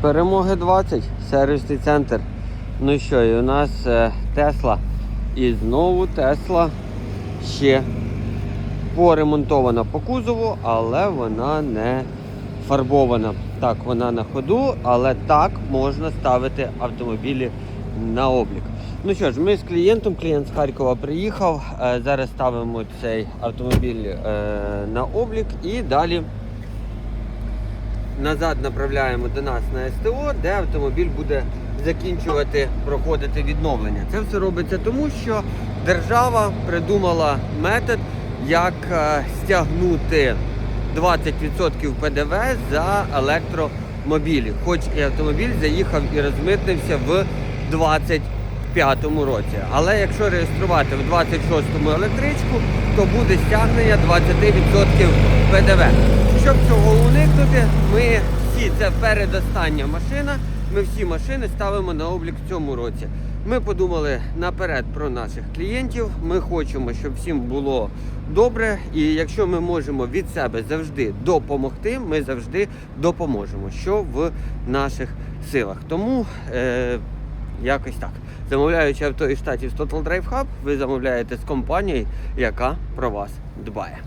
Перемоги 20, сервісний центр. Ну що, і у нас е, Тесла. І знову Тесла ще поремонтована по кузову, але вона не фарбована. Так, вона на ходу, але так можна ставити автомобілі на облік. Ну що ж, ми з клієнтом, клієнт з Харкова приїхав. е, Зараз ставимо цей автомобіль е, на облік і далі назад направляємо до нас на СТО, де автомобіль буде закінчувати проходити відновлення. Це все робиться тому, що держава придумала метод, як е, стягнути 20% ПДВ за електромобілі. Хоч і автомобіль заїхав і розмитнився в 25-му році. Але якщо реєструвати в 26-му електричку, то буде стягнення 20% ПДВ. Щоб цього уникнути, ми всі це передостання машина. Ми всі машини ставимо на облік в цьому році. Ми подумали наперед про наших клієнтів. Ми хочемо, щоб всім було добре. І якщо ми можемо від себе завжди допомогти, ми завжди допоможемо, що в наших силах. Тому е, якось так. Замовляючи авто із штатів Total Drive Hub, ви замовляєте з компанією, яка про вас дбає.